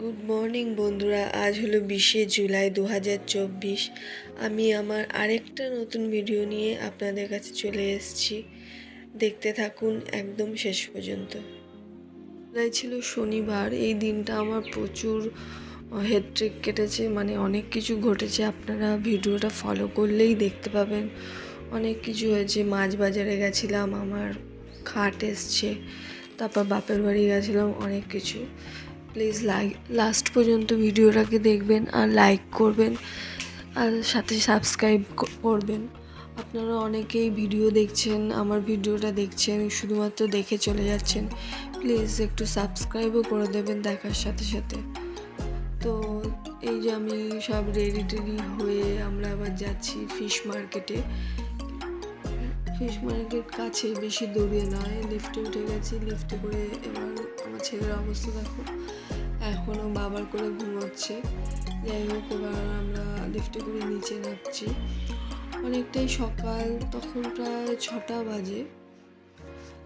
Good morning বন্ধুরা। আজ হলো বিশে জুলাই দু হাজার চব্বিশ। আমি আমার আরেকটা নতুন ভিডিও নিয়ে আপনাদের কাছে চলে এসেছি। দেখতে থাকুন একদম শেষ পর্যন্ত। এটাই ছিল শনিবার। এই দিনটা আমার প্রচুর হেডট্রিক কেটেছে। মানে অনেক কিছু ঘটেছে। আপনারা ভিডিওটা ফলো করলেই দেখতে পাবেন। অনেক কিছু হয়েছে। মাছ বাজারে গেছিলাম। আমার খাট এসছে। তারপর বাপের বাড়ি গেছিলাম। অনেক কিছু। প্লিজ লাইক লাস্ট পর্যন্ত ভিডিওটাকে দেখবেন আর লাইক করবেন আর সাথে সাবস্ক্রাইব করবেন। আপনারা অনেকেই ভিডিও দেখছেন, আমার ভিডিওটা দেখছেন, শুধুমাত্র দেখে চলে যাচ্ছেন। প্লিজ একটু সাবস্ক্রাইবও করে দেবেন দেখার সাথে সাথে। তো এই যে আমি সব রেডি টেডি হয়ে আমরা আবার যাচ্ছি ফিশ মার্কেটে ফিশ মার্কেট কাছে বেশি দূরে নয় লিফটে উঠে গেছি লিফটে করে এবার আমার ছেলের অবস্থা দেখো। এখনও বাবার করে ঘুমাচ্ছে। যাই হোক, এবার আমরা লিফটে করে নিচে নামছি। অনেকটাই সকাল, তখন প্রায় ছটা বাজে।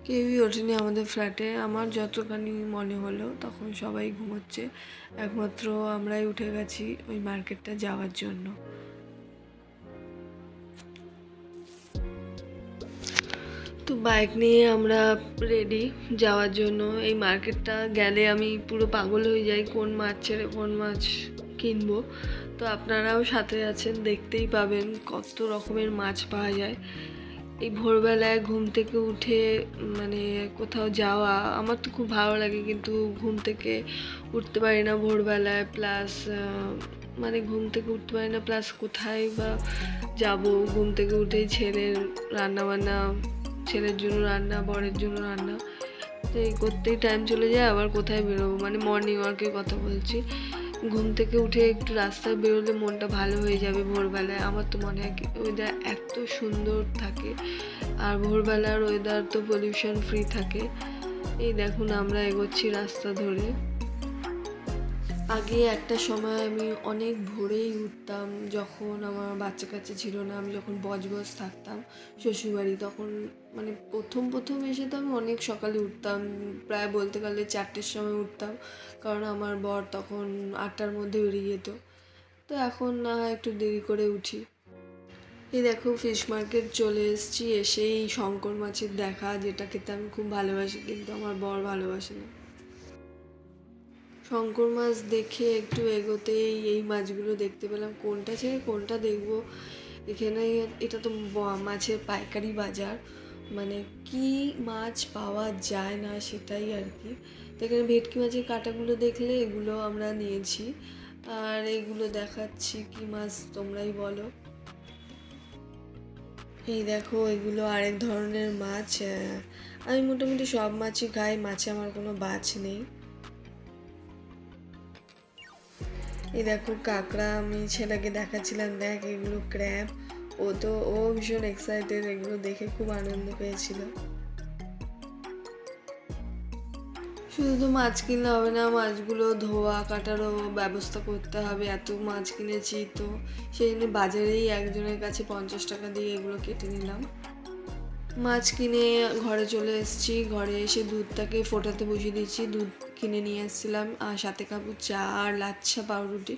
কেউই ওঠেনি আমাদের ফ্ল্যাটে আমার যতখানি মনে হলো, তখন সবাই ঘুমোচ্ছে। একমাত্র আমরাই উঠে গেছি ওই মার্কেটটা যাওয়ার জন্য। তো বাইক নিয়ে আমরা রেডি যাওয়ার জন্য। এই মার্কেটটা গেলে আমি পুরো পাগল হয়ে যাই, কোন মাছ ছেড়ে কোন মাছ কিনবো। তো আপনারাও সাথে আছেন, দেখতেই পাবেন কত রকমের মাছ পাওয়া যায়। এই ভোরবেলায় ঘুম থেকে উঠে মানে কোথাও যাওয়া, আমার তো খুব ভালো লাগে, কিন্তু ঘুম থেকে উঠতে পারি না ভোরবেলায়। প্লাস মানে ঘুম থেকে উঠতে পারি না প্লাস কোথায় বা যাব? ঘুম থেকে উঠেই ছেলের রান্নাবান্না ছেলের জন্য রান্না, বরের জন্য রান্না। তো এই করতেই টাইম চলে যায়, আবার কোথায় বেরোবো? মানে মর্নিং ওয়ার্কের কথা বলছি। ঘুম থেকে উঠে একটু রাস্তায় বেরোলে মনটা ভালো হয়ে যাবে ভোরবেলায়। আমার তো মনে হয় ওয়েদার এত সুন্দর থাকে। আর ভোরবেলার ওয়েদার তো পলিউশন ফ্রি থাকে। এই দেখুন, আমরা এগোচ্ছি রাস্তা ধরে। আগে একটা সময় আমি অনেক ভোরেই উঠতাম, যখন আমার বাচ্চা কাচ্চা ছিল না, আমি যখন বজবজ থাকতাম শ্বশুরবাড়ি, তখন মানে প্রথম প্রথম এসে তো আমি অনেক সকালে উঠতাম, প্রায় বলতে গেলে চারটের সময় উঠতাম, কারণ আমার বর তখন আটটার মধ্যে বেরিয়ে যেত। তো এখন না একটু দেরি করে উঠি। এই দেখো ফিশ মার্কেট চলে এসেছি, এসেই শঙ্কর মাছের দেখা যেটা খেতে আমি খুব ভালোবাসি, কিন্তু আমার বর ভালোবাসে না। শঙ্কর মাছ দেখে একটু এগোতেই এই মাছগুলো দেখতে পেলাম। কোনটা ছেড়ে কোনটা দেখব? এখানে এটা তো মাছের পাইকারি বাজার। মানে কি মাছ পাওয়া যায় না সেটাই আর কি। তো এখানে ভেটকি মাছের কাটাগুলো দেখলে এগুলো আমরা নিয়েছি। আর এগুলো দেখাচ্ছি কি মাছ তোমরাই বলো। এই দেখো, এগুলো আরেক ধরনের মাছ। আমি মোটামুটি সব মাছই খাই, মাছে আমার কোনো বাছ নেই। এই দেখো কাঁকড়া, আমি ছেলেকে দেখাচ্ছিলাম, দেখ এগুলো ক্র্যাব ও তো, ও ভীষণ এক্সাইটেড এগুলো দেখে খুব আনন্দ পেয়েছিল। শুধু তো মাছ কিনলে হবে না, মাছগুলো ধোয়া, কাটারও ব্যবস্থা করতে হবে। এত মাছ কিনেছি তো, সেই জন্য বাজারেই একজনের কাছে পঞ্চাশ টাকা দিয়ে এগুলো কেটে নিলাম। মাছ কিনে ঘরে চলে এসেছি, ঘরে এসে দুধটাকে ফোটাতে বসিয়ে দিচ্ছি দুধ কিনে নিয়ে এসেছিলাম সাথে খাব চা আর লাচ্ছা পাউরুটি,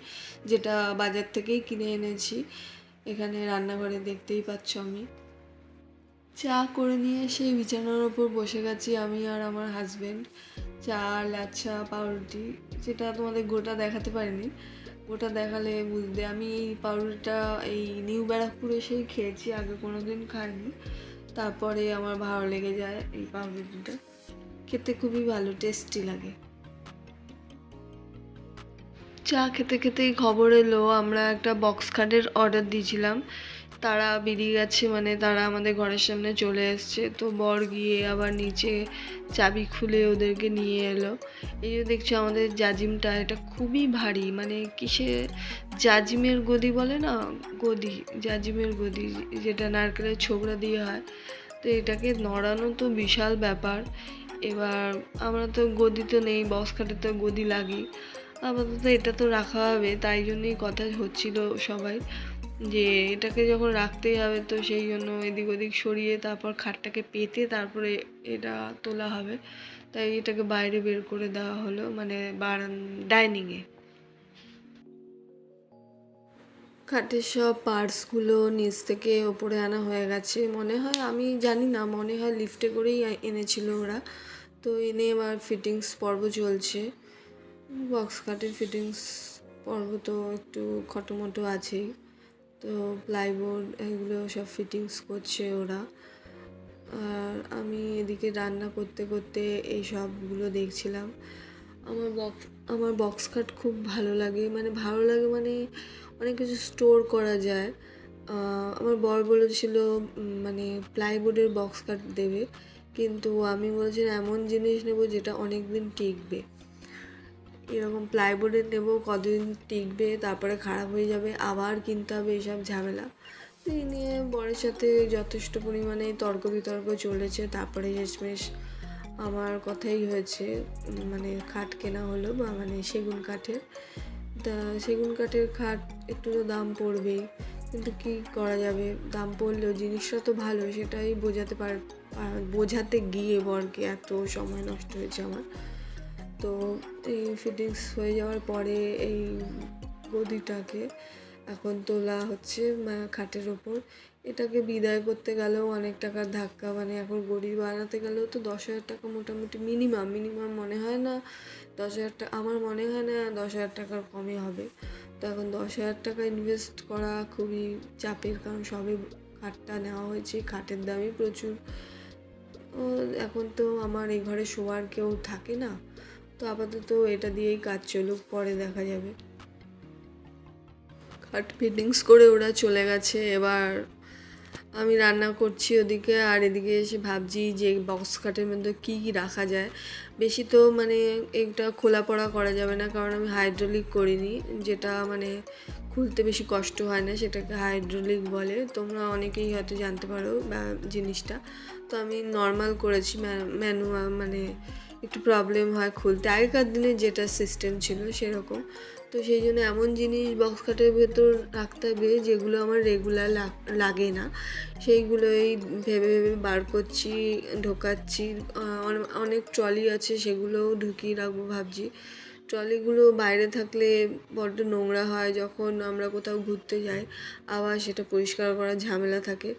যেটা বাজার থেকেই কিনে এনেছি। এখানে রান্নাঘরে দেখতেই পাচ্ছ আমি। চা করে নিয়ে সেই বিছানার ওপর বসে গেছি আমি আর আমার হাজব্যান্ড চা লাচ্ছা পাউরুটি, যেটা তোমাদের গোটা দেখাতে পারিনি। গোটা দেখালে বুঝতে আমি এই পাউরুটিটা এই নিউ ব্যারাকপুর এসেই খেয়েছি, আগে কোনো দিন খাইনি। তারপরে আমার ভালো লেগে যায় এই পাউরুটিটা। খেতে খুবই ভালো টেস্টি লাগে। চা খেতে খেতেই খবর এলো, আমরা একটা বক্স খাটের অর্ডার দিয়েছিলাম। তারা বেরিয়ে গেছে মানে তারা আমাদের ঘরের সামনে চলে এসছে। তো বর গিয়ে আবার নিচে চাবি খুলে ওদেরকে নিয়ে এলো। এই যে দেখছ, আমাদের জাজিমটা এটা খুবই ভারী মানে কিসে জাজিমের গদি বলে না? গদি, জাজিমের গদি, যেটা নারকেলের ছোকরা দিয়ে হয়। তো এটাকে নড়ানো তো বিশাল ব্যাপার। এবার আমরা তো গদি তো নেই বক্স খাটে তো গদি লাগি আপাতত এটা তো রাখা হবে, তাই জন্যই কথা হচ্ছিল সবাই, যে এটাকে যখন রাখতেই হবে তো সেই জন্য এদিক ওদিক সরিয়ে তারপর খাটটাকে পেতে তারপরে এটা তোলা হবে। তাই এটাকে বাইরে বের করে দেওয়া হলো মানে বারান, ডাইনিংয়ে। খাটের সব পার্টসগুলো নিচ থেকে ওপরে আনা হয়ে গেছে। মনে হয়, আমি জানি না, মনে হয় লিফটে করেই এনেছিল ওরা। তো এনে এবার ফিটিংস পর্ব চলছে। বক্স কাটের ফিটিংস পর্ব তো একটু খটোমটো আছেই। তো প্লাইবোর্ড এগুলো সব ফিটিংস করছে ওরা। আর আমি এদিকে রান্না করতে করতে এই সবগুলো দেখছিলাম। আমার বক্স আমার বক্স কাট খুব ভালো লাগে। মানে ভালো লাগে মানে অনেক কিছু স্টোর করা যায়। আমার বর বলেছিল মানে প্লাইবোর্ডের বক্স কাট দেবে। কিন্তু আমি বলেছিলাম, এমন জিনিস নেব যেটা অনেক দিন টিকবে। এরকম প্লাইবোর্ডের নেব, কদিন টিকবে, তারপরে খারাপ হয়ে যাবে, আবার কিনতে হবে এইসব ঝামেলা। তো এই নিয়ে বরের সাথে যথেষ্ট পরিমাণে তর্ক বিতর্ক চলেছে, তারপরে শেষমেশ আমার কথাই হয়েছে মানে খাট কেনা হলো, বা মানে সেগুন কাঠের। তা সেগুন কাঠের খাট একটু তো দাম পড়বেই, কিন্তু কি করা যাবে? দাম পড়লেও জিনিসটা তো ভালো, সেটাই বোঝাতে পার বোঝাতে গিয়ে বরকে এত সময় নষ্ট হয়েছে আমার। তো এই ফিটিংস হয়ে যাওয়ার পরে এই গদিটাকে এখন তোলা হচ্ছে খাটের ওপর। এটাকে বিদায় করতে গেলেও অনেক টাকার ধাক্কা মানে এখন গড়ি বানাতে গেলেও তো দশ হাজার টাকা মোটামুটি মিনিমাম মিনিমাম মনে হয় না। দশ হাজার টাকা আমার মনে হয় না দশ হাজার টাকার কমে হবে। তো এখন দশ হাজার টাকা ইনভেস্ট করা খুবই চাপের, কারণ সবে খাটটা নেওয়া হয়েছে, খাটের দামই প্রচুর। এখন তো আমার এই ঘরে শোয়ার কেউ থাকে না। তো আপাতত এটা দিয়েই কাজ চলুক, পরে দেখা যাবে। খাট ফিটিংস করে ওরা চলে গেছে। এবার আমি রান্না করছি ওদিকে, আর এদিকে এসে ভাবছি যে বক্স খাটের মধ্যে কী কী রাখা যায়। বেশি তো মানে এটা খোলা পড়া করা যাবে না, কারণ আমি হাইড্রোলিক করিনি, যেটা মানে খুলতে বেশি কষ্ট হয় না, সেটাকে হাইড্রোলিক বলে। তোমরা অনেকেই হয়তো জানতে পারো জিনিসটা। তো আমি নর্মাল করেছি ম্যানুয়াল মানে একটু প্রবলেম হয় খুলতে। আগেকার দিনে যেটা সিস্টেম ছিল সেরকম। তো সেই জন্য এমন জিনিস বক্স খাটের ভেতর রাখতে হবে যেগুলো আমার রেগুলার লাগে না। সেইগুলোই ভেবে ভেবে বার করছি, ঢোকাচ্ছি। অনেক ট্রলি আছে সেগুলোও ঢুকিয়ে রাখব ভাবছি। ট্রলিগুলো বাইরে থাকলে বড্ড নোংরা হয় যখন আমরা কোথাও ঘুরতে যাই। আবার সেটা পরিষ্কার করার ঝামেলা থাকে।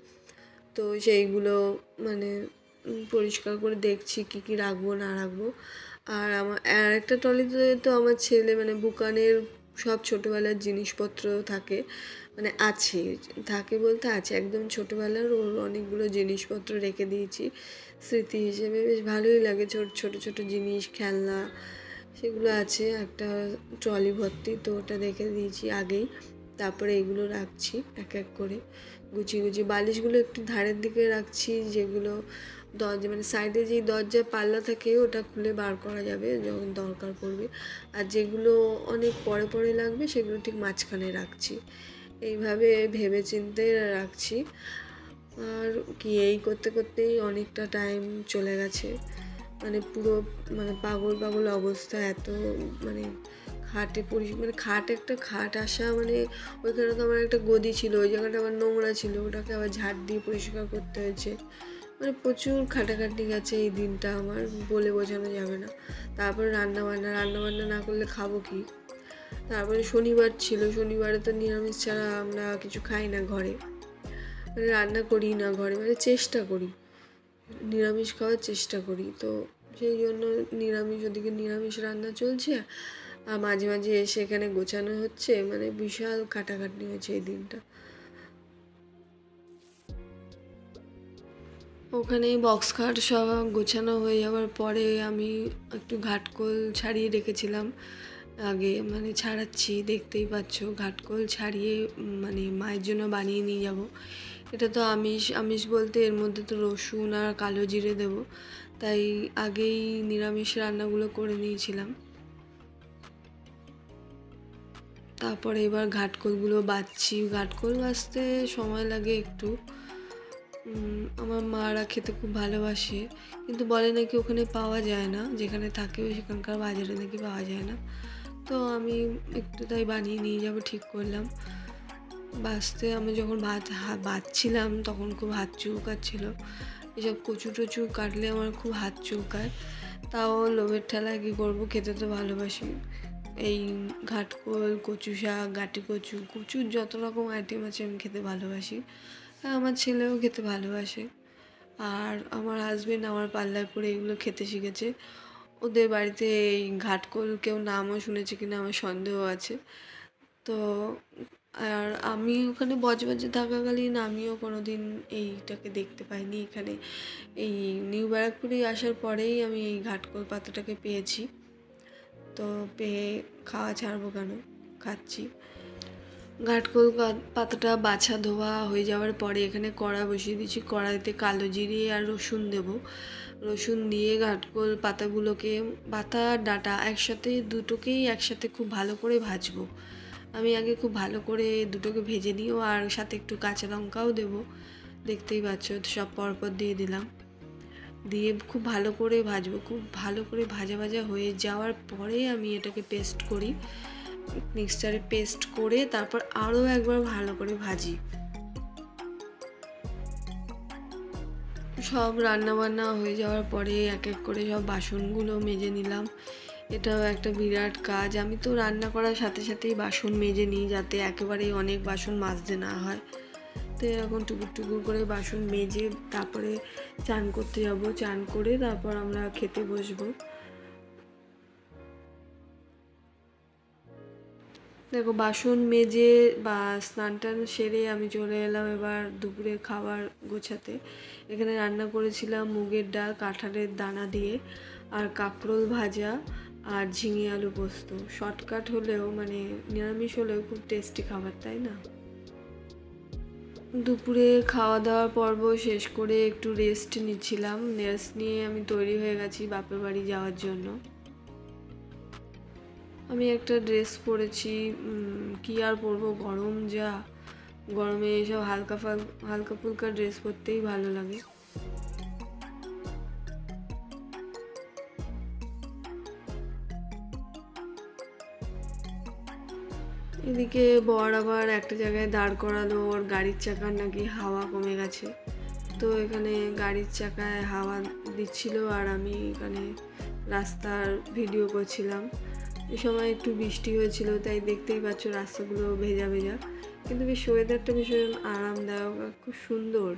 তো সেইগুলো মানে পরিষ্কার করে দেখছি কী কী রাখব, না রাখব। আর আমার, আর একটা ট্রলিতে তো আমার ছেলে মানে বুকানের সব ছোটোবেলার জিনিসপত্র থাকে মানে আছে, থাকে বলতে আছে। একদম ছোটোবেলার ওর অনেকগুলো জিনিসপত্র রেখে দিয়েছি। স্মৃতি হিসেবে বেশ ভালোই লাগে, ছোট ছোট ছোট জিনিস, খেলনা, সেগুলো আছে। একটা ট্রলি ভর্তি, তো ওটা রেখে দিয়েছি আগেই। তারপরে এগুলো রাখছি, এক এক করে। গুছিয়ে গুছিয়ে বালিশগুলো একটু ধারের দিকে রাখছি, যেগুলো দরজা মানে সাইডে যেই দরজায় পাল্লা থাকে, ওটা খুলে বার করা যাবে, যখন দরকার পড়বে। আর যেগুলো অনেক পরে পরে লাগবে, সেগুলো ঠিক মাঝখানে রাখছি। এইভাবে ভেবে চিন্তে রাখছি। আর কি, এই করতে করতেই অনেকটা টাইম চলে গেছে। মানে পুরো মানে পাগল পাগল অবস্থা এত মানে খাটে পরি মানে খাট একটা খাট আসা মানে ওইখানে তো আমার একটা গদি ছিল, ওই জায়গাটা আমার নোংরা ছিল, ওটাকে আবার ঝাড় দিয়ে পরিষ্কার করতে হয়েছে। মানে প্রচুর খাটাখাটি গেছে এই দিনটা, আমার বলে বোঝানো যাবে না। তারপরে রান্না বান্না রান্না বান্না না করলে খাব কি? তারপরে শনিবার ছিল, শনিবারে তো নিরামিষ ছাড়া আমরা কিছু খাই না ঘরে। মানে রান্না করি না ঘরে মানে চেষ্টা করি। নিরামিষ খাওয়ার চেষ্টা করি, তো সেই জন্য নিরামিষ, ওদিকে নিরামিষ রান্না চলছে। আর মাঝে মাঝে এসে এখানে গোছানো হচ্ছে মানে বিশাল কাটাকাটি হয়েছে এই দিনটা। ওখানে বক্স খাট সব গোছানো হয়ে যাওয়ার পরে আমি একটু ঘাটকোল ছাড়িয়ে রেখেছিলাম। আগে মানে ছাড়াচ্ছি, দেখতেই পাচ্ছ। ঘাটকোল ছাড়িয়ে মানে মায়ের জন্য বানিয়ে নিয়ে যাব। এটা তো আমিষ আমিষ বলতে এর মধ্যে তো রসুন আর কালো জিরে দেবো। তাই আগেই নিরামিষ রান্নাগুলো করে নিয়েছিলাম। তারপরে এবার ঘাটকোলগুলো বাছছি ঘাটকোল বাছতে সময় লাগে একটু। আমার মারা খেতে খুব ভালোবাসে। কিন্তু বলে নাকি ওখানে পাওয়া যায় না। যেখানে থাকেও সেখানকার বাজারে নাকি পাওয়া যায় না। তো আমি একটু তাই বানিয়ে নিয়ে যাব, ঠিক করলাম। বাঁচতে আমি যখন ভাত বাঁচছিলাম তখন খুব হাত চুলকাচ্ছিল এসব কচু টচু কাটলে আমার খুব হাত চুলকায় তাও লোভের ঠেলায় কী করব, খেতে তো ভালোবাসি। এই ঘাটকোল, কচু শাক, গাটি কচু, কচুর যত রকম আইটেম আছে আমি খেতে ভালোবাসি। আর আমার ছেলেও খেতে ভালোবাসে। আর আমার হাজবেন্ড আমার পাল্লায় পরে এগুলো খেতে শিখেছে। ওদের বাড়িতে এই ঘাটকোল কেউ নামও শুনেছে কিনা আমার সন্দেহ আছে। তো আর আমি ওখানে বজবজে থাকাকালীন আমিও কোনো দিন এইটাকে দেখতে পাইনি। এখানে এই নিউ ব্যারাকপুরে আসার পরেই আমি এই ঘাটকোল পাতাটাকে পেয়েছি। তো পেয়ে খাওয়া ছাড়বো কেন? খাচ্ছি। ঘাটকোল পাতাটা বাছা ধোয়া হয়ে যাওয়ার পরে এখানে কড়া বসিয়ে দিচ্ছি। কড়াইতে কালো জিরে আর রসুন দেব। রসুন দিয়ে ঘাটকোল পাতাগুলোকে, পাতা, ডাঁটা একসাথে দুটোকেই একসাথে খুব ভালো করে ভাজবো। আমি আগে খুব ভালো করে দুটোকে ভেজে নিও আর সাথে একটু কাঁচা লঙ্কাও দেবো। দেখতেই পাচ্ছ, সব পরপর দিয়ে দিলাম। দিয়ে খুব ভালো করে ভাজবো। খুব ভালো করে ভাজা ভাজা হয়ে যাওয়ার পরে আমি এটাকে পেস্ট করি। মিক্সচারে পেস্ট করে তারপর আরও একবার ভালো করে ভাজি। সব রান্না বান্না হয়ে যাওয়ার পরে এক এক করে সব বাসনগুলো মেজে নিলাম। এটাও একটা বিরাট কাজ। আমি তো রান্না করার সাথে সাথেই বাসন মেজে নিই যাতে একেবারেই অনেক বাসন মাজতে না হয়। তো এরকম টুকুর টুকুর করে বাসন মেজে তারপরে চান করতে যাব। চান করে তারপর আমরা খেতে বসবো। দেখো, বাসন মেজে বা স্নান টান সেরে আমি চলে এলাম এবার দুপুরে খাবার গোছাতে। এখানে রান্না করেছিলাম মুগের ডাল, কাঁঠালের দানা দিয়ে, আর কাঁকরোল ভাজা, আর ঝিঙে আলু পোস্ত। শর্টকাট হলেও মানে নিরামিষ হলেও খুব টেস্টি খাবার, তাই না? দুপুরে খাওয়া দাওয়ার পর্ব শেষ করে একটু রেস্ট নিচ্ছিলাম। রেস্ট নিয়ে আমি তৈরি হয়ে গেছি বাপের বাড়ি যাওয়ার জন্য। আমি একটা ড্রেস পরেছি কি আর পরবো গরম যা। গরমে এসব হালকা ফাল, হালকা ফুলকা ড্রেস পরতেই ভালো লাগে। এদিকে বর আবার একটা জায়গায় দাঁড় করালো, ওর গাড়ির চাকার নাকি হাওয়া কমে গেছে। তো এখানে গাড়ির চাকায় হাওয়া দিচ্ছিল আর আমি এখানে রাস্তার ভিডিও করছিলাম। এই সময় একটু বৃষ্টি হয়েছিল, তাই দেখতেই পাচ্ছ রাস্তাগুলো ভেজা ভেজা। কিন্তু বেশ ওয়েদারটা ভীষণ আরামদায়ক আর খুব সুন্দর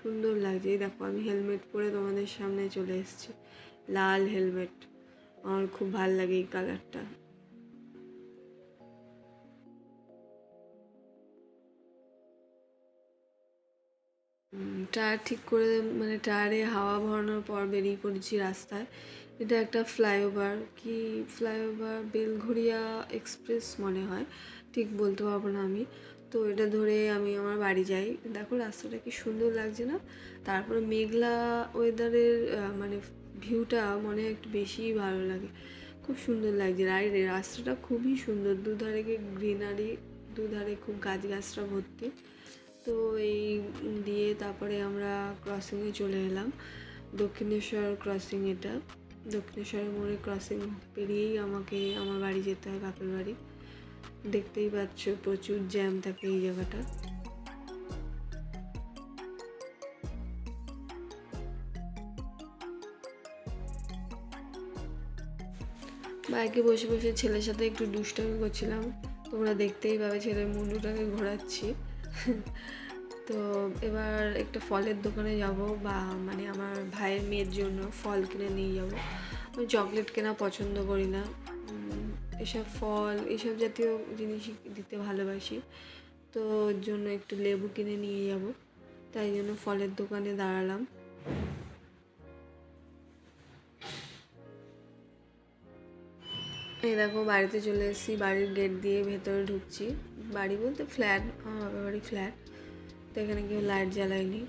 সুন্দর লাগছে। এই দেখো, আমি হেলমেট পরে তোমাদের সামনে চলে এসেছি, লাল হেলমেট আমার খুব ভালো লাগে এই কালারটা টায়ার ঠিক করে মানে টায়ারে হাওয়া ভরানোর পর বেরিয়ে পড়েছি রাস্তায়। এটা একটা ফ্লাইওভার, কি ফ্লাইওভার বেলঘড়িয়া এক্সপ্রেস মনে হয়, ঠিক বলতে পারব না আমি। তো এটা ধরে আমি আমার বাড়ি যাই। দেখো রাস্তাটা কি সুন্দর লাগছে না? তারপরে মেঘলা ওয়েদারের মানে ভিউটা মনে হয় একটু বেশিই ভালো লাগে। খুব সুন্দর লাগছে। আর রাস্তাটা খুবই সুন্দর। দুধারে গ্রিনারি দুধারে খুব গাছগাছরা ভর্তি। তো এই দিয়ে তারপরে আমরা ক্রসিংয়ে চলে এলাম। দক্ষিণেশ্বর ক্রসিং এটা। দক্ষিণেশ্বরের মোড়ে ক্রসিং পেরিয়েই আমাকে আমার বাড়ি যেতে হয় বাপের বাড়ি। দেখতেই পাচ্ছ প্রচুর জ্যাম থাকে এই জায়গাটা। বাইকে বসে বসে ছেলের সাথে একটু দুষ্টামি করছিলাম। তোমরা দেখতেই পাবে ছেলের মুন্ডুটাকে ঘোরাচ্ছি। তো এবার একটা ফলের দোকানে যাব বা মানে আমার ভাইয়ের মেয়ের জন্য ফল কিনে নিয়ে যাব। আমি চকলেট কেনা পছন্দ করি না। এসব ফল, এসব জাতীয় জিনিস দিতে ভালোবাসি। তো ওর জন্য একটু লেবু কিনে নিয়ে যাব। তাই জন্য ফলের দোকানে দাঁড়ালাম। এই দেখো, বাড়িতে চলে এসেছি। বাড়ির গেট দিয়ে ভেতরে ঢুকছি। বাড়ি বলতে ফ্ল্যাট, আমার বাড়ি ফ্ল্যাট। এখানে কেউ লাইট জ্বালায়নি,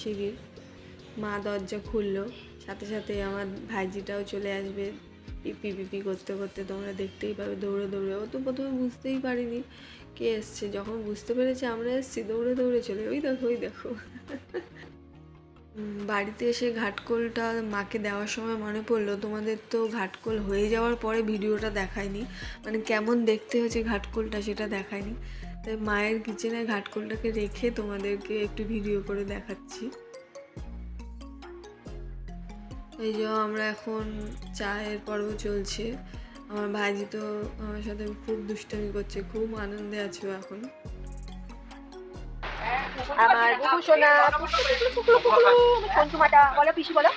শিবির। মা দরজা খুললো, সাথে সাথে আমার ভাইজিটাও চলে আসবে। পিপি পিপি করতে করতে তোমরা দেখতেই পাবে, দৌড়ে দৌড়ে। ও তো প্রথমে বুঝতেই পারিনি কে এসছে। যখন বুঝতে পেরেছে আমরা এসছি, দৌড়ে দৌড়ে চলে ওই দেখো ওই দেখো। বাড়িতে এসে ঘাটকোলটা মাকে দেওয়ার সময় মনে পড়ল, তোমাদের তো ঘাটকোল হয়ে যাওয়ার পরে ভিডিওটা দেখায়নি। মানে কেমন দেখতে হয়েছে ঘাটকোলটা সেটা দেখায়নি। তাই মায়ের কিচেনে ঘাটকোলটাকে রেখে তোমাদেরকে একটু ভিডিও করে দেখাচ্ছি। এই যে আমরা এখন চায়ের পর্ব চলছে। আমার ভাইজি তো আমার সাথে খুব দুষ্টামি করছে, খুব আনন্দে আছে এখন। আমার সোনা বলো পিসি বলো।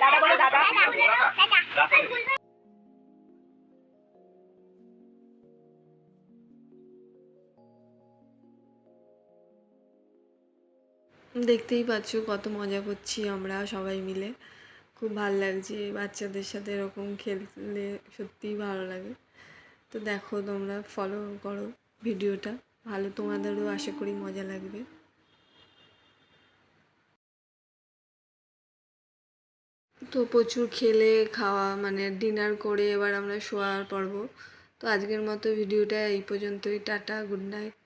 দাদা বলো, দাদা। দেখতেই পাচ্ছ কত মজা করছি আমরা সবাই মিলে। খুব ভালো লাগছে বাচ্চাদের সাথে এরকম খেললে সত্যিই ভালো লাগে। তো দেখো তোমরা ফলো করো ভিডিওটা। ভালো তোমাদেরও আশা করি মজা লাগবে। তো প্রচুর খেলে, খাওয়া মানে ডিনার করে এবার আমরা শোয়ার পর্ব। তো আজকের মতো ভিডিওটা এই পর্যন্তই। Tata good night